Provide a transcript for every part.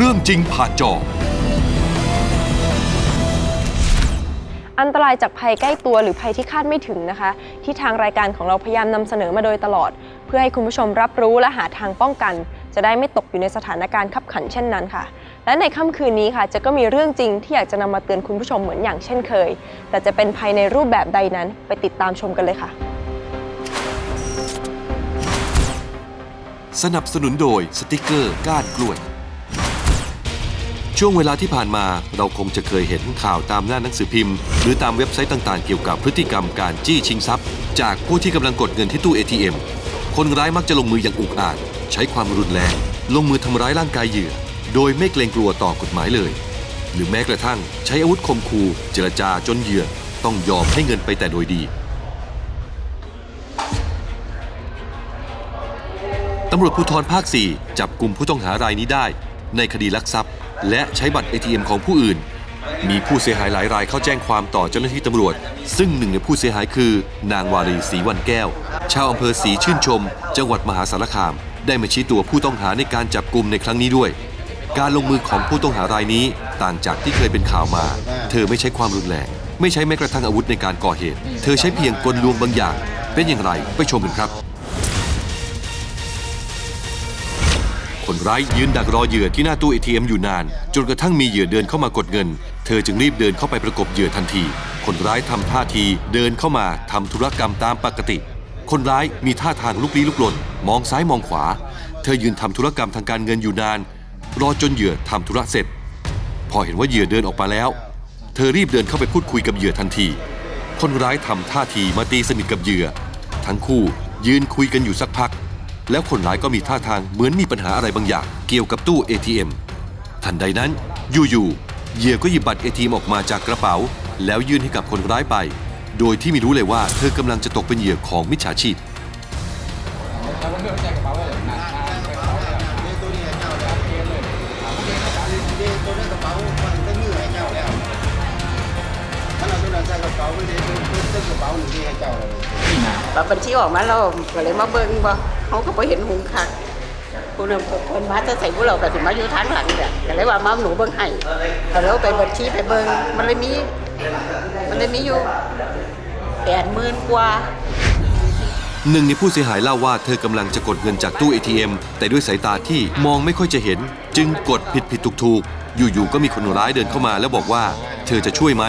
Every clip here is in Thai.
เรื่องจริงผ่านจอ อันตรายจากภัยใกล้ตัวหรือภัยที่คาดไม่ถึงนะคะ ที่ทางรายการของเราพยายามนำเสนอมาโดยตลอด เพื่อให้คุณผู้ชมรับรู้และหาทางป้องกัน จะได้ไม่ตกอยู่ในสถานการณ์ขับขันเช่นนั้นค่ะ และในค่ำคืนนี้ค่ะ จะก็มีเรื่องจริงที่อยากจะนำมาเตือนคุณผู้ชมเหมือนอย่างเช่นเคย แต่จะเป็นภัยในรูปแบบใดนั้นไปติดตามชมกันเลยค่ะ สนับสนุนโดยสติกเกอร์ก้านกล้วย ช่วงเวลาที่ผ่านมาเราคงจะเคยเห็นข่าวตามหน้าหนังสือพิมพ์ หรือตามเว็บไซต์ต่างๆ เกี่ยวกับพฤติกรรมการจี้ชิงทรัพย์ จากผู้ที่กำลังกดเงินที่ตู้ ATM คนร้ายมักจะลงมืออย่างอุกอาจ ใช้ความรุนแรง ลงมือทำร้ายร่างกายเหยื่อ โดยไม่เกรงกลัวต่อกฎหมายเลย หรือแม้กระทั่งใช้อาวุธคมคูเจรจาจนเหยื่อ ต้องยอมให้เงินไปแต่โดยดีตำรวจภูธรภาค 4 จับกลุ่มผู้ต้องหารายนี้ได้ ในคดีลักทรัพย์ และใช้บัตร ATM ของผู้อื่น มีผู้เสียหายหลายรายเข้าแจ้งความต่อเจ้าหน้าที่ตำรวจ ซึ่งหนึ่งในผู้เสียหายคือ นางวารีศรีวันแก้ว ชาวอำเภอศรีชื่นชม จังหวัดมหาสารคาม ได้มาชี้ตัวผู้ต้องหาในการจับกลุ่มในครั้งนี้ด้วย การลงมือของผู้ต้องหารายนี้ต่างจากที่เคยเป็นข่าวมา เธอไม่ใช้ความรุนแรง ไม่ใช้แม้กระทั่งอาวุธในการก่อเหตุ เธอใช้เพียงกลลวงบางอย่าง เป็นอย่างไรไปชมกันครับ คนร้ายยืนดักรอเหยื่อที่หน้าตู้ ATM อยู่นาน จนกระทั่งมีเหยื่อเดินเข้ามากดเงิน เธอจึงรีบเดินเข้าไปประกบเหยื่อทันที คนร้ายทำท่าทีเดินเข้ามาทำธุรกรรมตามปกติ คนร้ายมีท่าทางลุกลี้ลุกลน มองซ้ายมองขวา เธอยืนทำธุรกรรมทางการเงินอยู่นาน รอจนเหยื่อทำธุระเสร็จ พอเห็นว่าเหยื่อเดินออกมาแล้ว เธอรีบเดินเข้าไปพูดคุยกับเหยื่อทันที คนร้ายทำท่าทีมาตีสนิทกับเหยื่อ ทั้งคู่ยืนคุยกันอยู่สักพัก แล้วคนร้ายก็มีท่าทางเหมือนมีปัญหาอะไรบางอย่างเกี่ยวกับตู้ ATM ทันใดนั้นอยู่ๆเหยื่อก็หยิบบัตร ATM ออกมาจากกระเป๋า แล้วยื่นให้กับคนร้ายไป โดยที่ไม่รู้เลยว่าเธอกำลังจะตกเป็นเหยื่อของมิจฉาชีพบัตรบัญชีออกมาเราก็เลยมาเบิ่งบ่ เขาก็บ่เห็นหุงคักผู้นคนมาจะใส่พวกเราก็สิมาอยู่ทางหลังเนี่ยก็เลยว่ามาหนูเบิ่งให้ก็เลยเอาไปบัญชีไปเบิ่งมันเลยมี มันเลยมีอยู่แปดหมื่นกว่าหนึ่งในผู้เสียหายเล่าว่าเธอกำลังจะกดเงินจากตู้ ATM แต่ด้วยสายตาที่มองไม่ค่อยจะเห็น จึงกดผิดผิดถูกถูกอยู่ๆก็มีคนร้ายเดินเข้ามาแล้วบอกว่า เธอจะช่วยไหม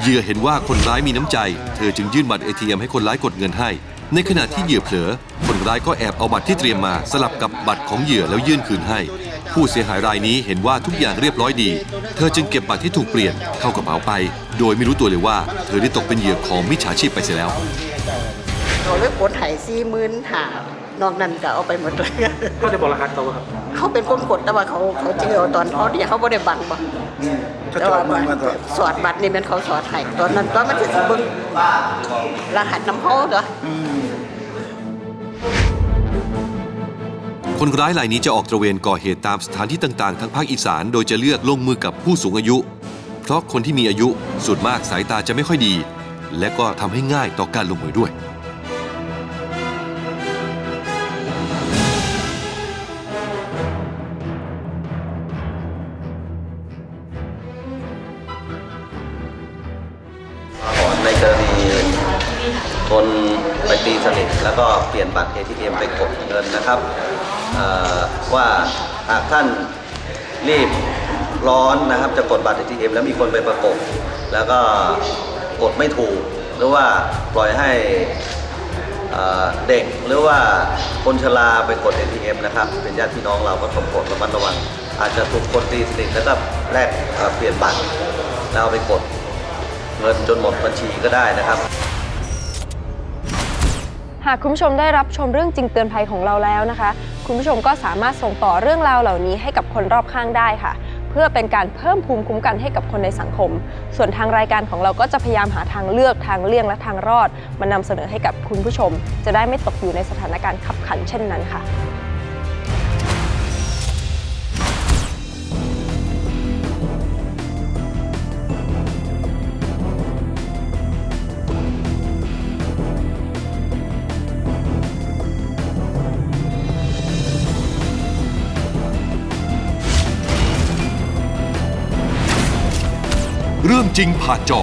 เหยื่อเห็นว่าคนร้ายมีน้ำใจ เธอจึงยื่นบัตร ATM ให้คนร้ายกดเงินให้ ในขณะที่เหยื่อเผลอ ร้ายก็แอบเอาบัตรที่เตรียมมาสลับกับบัตรของเหยื่อแล้วยื่นคืนให้ ผู้เสียหายรายนี้เห็นว่าทุกอย่างเรียบร้อยดี เธอจึงเก็บบัตรที่ถูกเปลี่ยนเข้ากระเป๋าไป โดยไม่รู้ตัวเลยว่า เธอได้ตกเป็นเหยื่อของมิจฉาชีพไปเสียแล้วเราเลยกดให้สี่หมื่นหานอกนั้นก็เอาไปหมดเลยก็จะบอกรหัสเขาครับ เขาเป็นคนกดแต่ว่าเขาเขาเจอตอนเขาเนี่ยเขาบ่ได้บังบ่แต่ว่าสอดบัตรนี่เป็นเขาสอดให้ตอนนั้นตอนมันจะสิเบิ่งรหัสน้ำเขาเด้อ คนร้ายรายนี้จะออกตระเวนก่อเหตุตามสถานที่ต่างๆ ทั้งภาคอีสาน โดยจะเลือกลงมือกับผู้สูงอายุ เพราะคนที่มีอายุส่วนมากสายตาจะไม่ค่อยดี และก็ทำให้ง่ายต่อการลงมือด้วยในกรณีคนไปตีสนิทแล้วก็เปลี่ยนบัตร ATM ไปกดเงินนะครับ ว่าหากท่านรีบร้อนนะครับจะกดบัตร ATM แล้วมีคนไปประกบ แล้วก็กดไม่ถูก หรือว่าปล่อยให้เด็กหรือว่าคนชราไปกด ATM นะครับ เป็นญาติพี่น้องเราก็ต้องกดระมัดระวัง อาจจะถูกคนตีสนิทแล้วก็แลกเอ่อเปลี่ยนบัตรแล้วเอาไปกดเงินจนหมดบัญชีก็ได้นะครับ หากคุณผู้ชมได้รับชมเรื่องจริงเตือนภัยของเราแล้วนะคะ คุณผู้ชมก็สามารถส่งต่อเรื่องราวเหล่านี้ให้กับคนรอบข้างได้ค่ะ เพื่อเป็นการเพิ่มภูมิคุ้มกันให้กับคนในสังคม ส่วนทางรายการของเราก็จะพยายามหาทางเลือกทางเลี่ยงและทางรอดมานำเสนอให้กับคุณผู้ชม จะได้ไม่ตกอยู่ในสถานการณ์ขับขันเช่นนั้นค่ะ จริงผ่านจอ